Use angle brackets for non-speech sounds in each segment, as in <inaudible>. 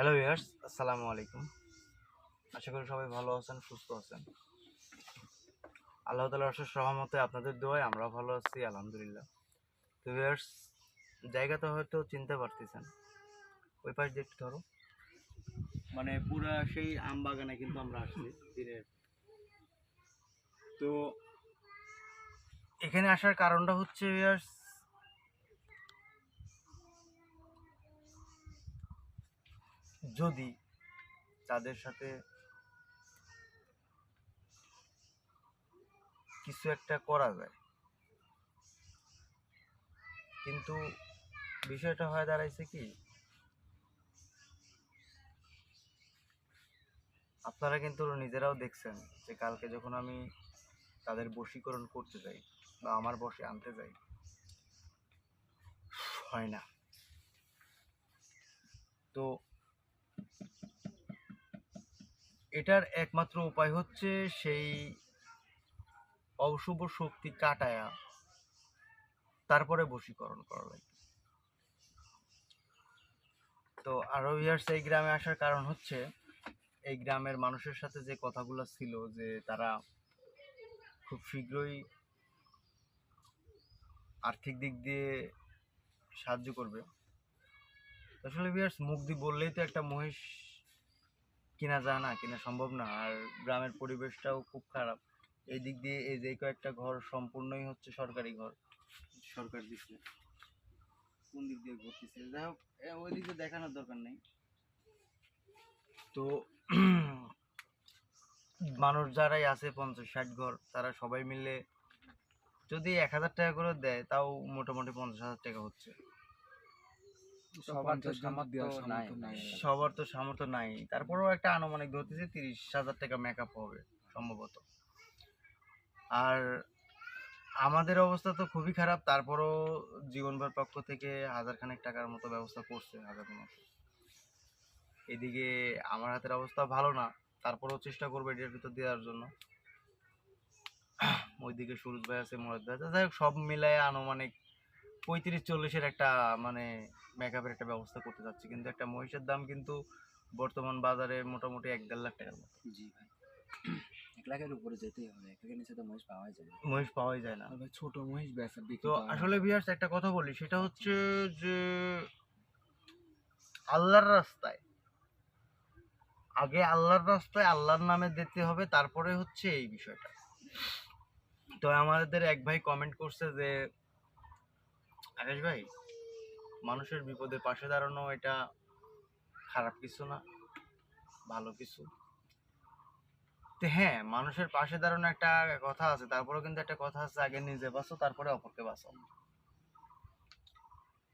Hello years আসসালামু আলাইকুম আশা করি সবাই ভালো আছেন সুস্থ আছেন। আল্লাহ তালার অশেষ সহমতে আপনাদের দোয়ায় আমরাও ভালো আছি আলহামদুলিল্লাহ। তো ইয়ার্স জায়গাটা হয়তো চিনতে পারতেছেন। ওই পাশ দিয়ে একটু ধরো। মানে পুরা সেই আম বাগানে কিন্তু আমরা আসছি দিনের তো এখানে আসার কারণটা হচ্ছে ইয়ার্স যদি তাদের সাথে কিছু একটা করা যায়। কিন্তু বিষয়টা হয়ে দাঁড়াইছে কি, আপনারা কিন্তু নিজেরাও দেখছেন যে কালকে যখন আমি তাদের বশীকরণ করতে যাই বা আমার বসে আনতে যাই, হয় না। তো এটার একমাত্র উপায় হচ্ছে সেই অশুভ শক্তি কাটায়া তারপরে বশীকরণ করা লাগে। তো আরও ইয়ার্স এই গ্রামে আসার কারণ হচ্ছে, এই গ্রামের মানুষের সাথে যে কথাগুলো ছিল যে তারা খুব শীঘ্রই আর্থিক দিক দিয়ে সাহায্য করবে। আসলে বিয়ার্স মুখ দিয়ে বললেই তো একটা মহিষ কিনা যায় না কিনা সম্ভব না। আর গ্রামের পরিবেশটাও খুব খারাপ। এই দিক দিয়ে এই যে কয়েকটা ঘর সম্পূর্ণই হচ্ছে সরকারি ঘর। সরকার দিচ্ছে। কোন দিক দিয়ে ঘুরতেছে? যাই হোক ওই দিকে দেখানোর দরকার নেই। তো <clears throat> মানুষ যারাই আছে পঞ্চাশ ষাট ঘর তারা সবাই মিলে যদি এক হাজার টাকা করে দেয় তাও মোটামুটি পঞ্চাশ হাজার টাকা হচ্ছে। সবার তো সামর্থ্য নাই তারপরেও একটা আনুমানিক ধরতেছে তিরিশ হাজার টাকা মেকআপ হবে সম্ভবত। আর আমাদের অবস্থা তো খুবই খারাপ তারপরও জীবনভর পক্ষ থেকে হাজার খানেক টাকার মতো ব্যবস্থা করছে হাজার মতো এদিকে আমার হাতের অবস্থা ভালো না তারপরেও চেষ্টা করব এটার ভিতর দেওয়ার জন্য। ওইদিকে সুরজ ভাই আছে মোরাদ ভাই আছে যাই হোক সব মিলায় আনুমানিক পঁয়ত্রিশ চল্লিশের একটা মানে মেকআপের একটা ব্যবস্থা করতে চাচ্ছি। কিন্তু একটা মহিষের দাম কিন্তু বর্তমান বাজারে মোটামুটি এক দেড় লাখ টাকার মতো। জি ভাই। এক লাখের উপরে যেতেই হবে। এক লাখের নিচে তো মহিষ পাওয়াই যায় না। মহিষ পাওয়াই যায় না। ছোট মহিষ বেচা তো আসলে ভিউয়ার্স একটা কথা বলি সেটা হচ্ছে যে আল্লাহর রাস্তায় আগে আল্লাহর রাস্তায় আল্লাহর নামে দিতে হবে তারপরে হচ্ছে এই বিষয়টা। তো আমাদের এক ভাই কমেন্ট করছে যে আকাশ ভাই মানুষের বিপদে পাশে দাঁড়ানো এটা খারাপ কিছু না ভালো কিছু। তো হ্যাঁ মানুষের পাশে দাঁড়ানো একটা কথা আছে তারপরেও কিন্তু একটা কথা আছে আগে নিজে বাঁচো তারপরে অপরকে বাঁচাও।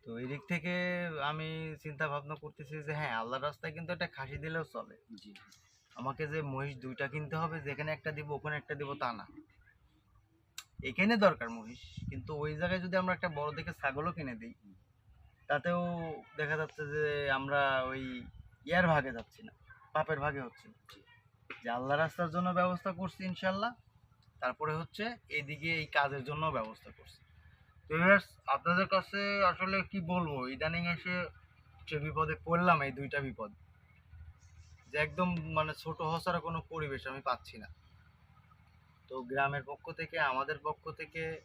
তো এই দিক থেকে আমি চিন্তা ভাবনা করতেছি যে হ্যাঁ আল্লাহর রাস্তায় কিন্তু একটা খাসি দিলেও চলে। আমাকে যে মহিষ দুইটা কিনতে হবে যেখানে একটা দিব ওখানে একটা দিব তা না। এখানে দরকার মহিষ। কিন্তু ওই জায়গায় যদি আমরা একটা বড় দেখে ছাগলও কিনে দিই, তাতেও দেখা যাচ্ছে যে আমরা ওই ইয়ার ভাগে যাচ্ছি না, পাপের ভাগে হচ্ছে। যে আল্লাহ রাস্তার জন্য ব্যবস্থা করছি ইনশাল্লাহ, তারপরে হচ্ছে এদিকে এই কাজের জন্য ব্যবস্থা করছি। তো আপনাদের কাছে আসলে কি বলব? ইদানিং এসে যে বিপদে পড়লাম, এই দুইটা বিপদ। যে একদম মানে ছোট হসার কোনো পরিবেশ আমি পাচ্ছি না। তো গ্রামের পক্ষ থেকে আমাদের পক্ষ থেকে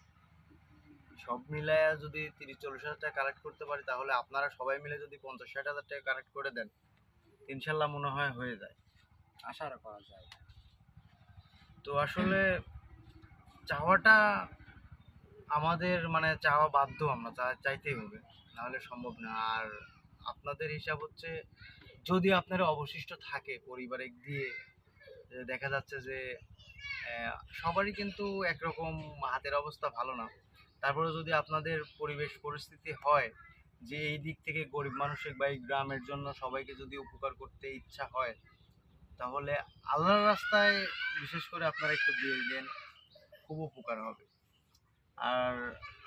সব মিলায়া যদি তিরিশ চল্লিশ হাজার টাকা কালেক্ট করতে পারি তাহলে আপনারা সবাই মিলে যদি পঞ্চাশ ষাট হাজার টাকা কালেক্ট করে দেন ইনশাল্লাহ মনে হয় হয়ে যায়। আশা করা যায়। তো আসলে চাওয়াটা আমাদের মানে চাওয়া বাধ্য আমরা চাইতেই হবে নাহলে সম্ভব না। আর আপনাদের হিসাব হচ্ছে যদি আপনার অবশিষ্ট থাকে পরিবারে দিয়ে দেখা যাচ্ছে যে সবারই কিন্তু একরকম হাতের অবস্থা ভালো না। তারপরে যদি আপনাদের পরিবেশ পরিস্থিতি হয় যে এই দিক থেকে গরিব মানুষের বা এই গ্রামের জন্য সবাইকে যদি উপকার করতে ইচ্ছা হয়, তাহলে আল্লাহর রাস্তায় বিশেষ করে আপনারা একটু দিয়ে দেন খুব উপকার হবে। আর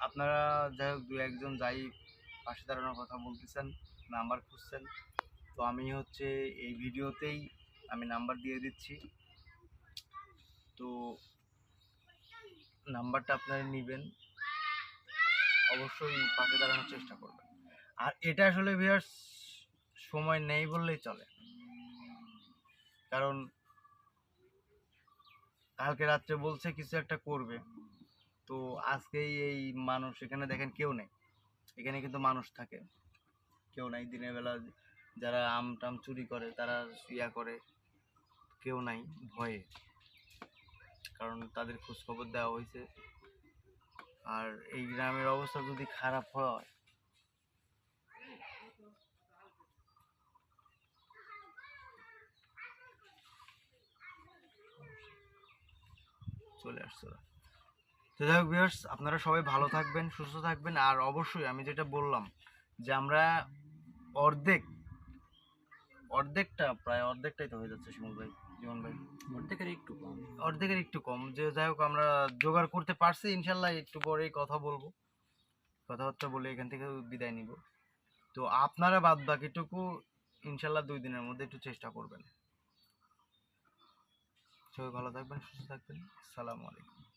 আপনারা যাই হোক, দু একজন যাই পাশে দাঁড়ানোর কথা বলতেছেন নাম্বার খুঁজছেন। তো আমি হচ্ছে এই ভিডিওতেই আমি নাম্বার দিয়ে দিচ্ছি। তো নাম্বারটা আপনারা নেবেন। অবশ্যই পাশে দাঁড়ানোর চেষ্টা করবেন। আর এটা আসলে ভিউয়ার্স সময় নেই বললেই চলে। কারণ কালকে রাত্রে বলছে কিছু একটা করবে। তো আজকেই এই মানুষ, এখানে দেখেন কেউ নেই। এখানে কিন্তু মানুষ থাকে। কেউ নাই, দিনের বেলা যারা আম টাম চুরি করে, তারা ইয়া করে। কেউ নাই, ভয়ে। কারণ তাদের খোঁজ খবর দেওয়া হয়েছে। আর এই গ্রামের অবস্থা যদি খারাপ হয় চলে আসছে তো যাই হোক viewers, আপনারা সবাই ভালো থাকবেন সুস্থ থাকবেন। আর অবশ্যই আমি যেটা বললাম যে আমরা অর্ধেক অর্ধেকটা প্রায় অর্ধেকটাই তো হয়ে যাচ্ছে শিমুল ভাই। অর্ধেকের একটু কম। যে যাই হোক, আমরা জোগাড় করতে পারছি, ইনশাল্লাহ একটু পরেই কথা বলব। কথাবার্তা বলে এখান থেকে বিদায় নিব। তো আপনারা বাদ বাকিটুকু ইনশাল্লাহ দুই দিনের মধ্যে একটু চেষ্টা করবেন। সবাই ভালো থাকবেন, সুস্থ থাকবেন। আসসালামু আলাইকুম।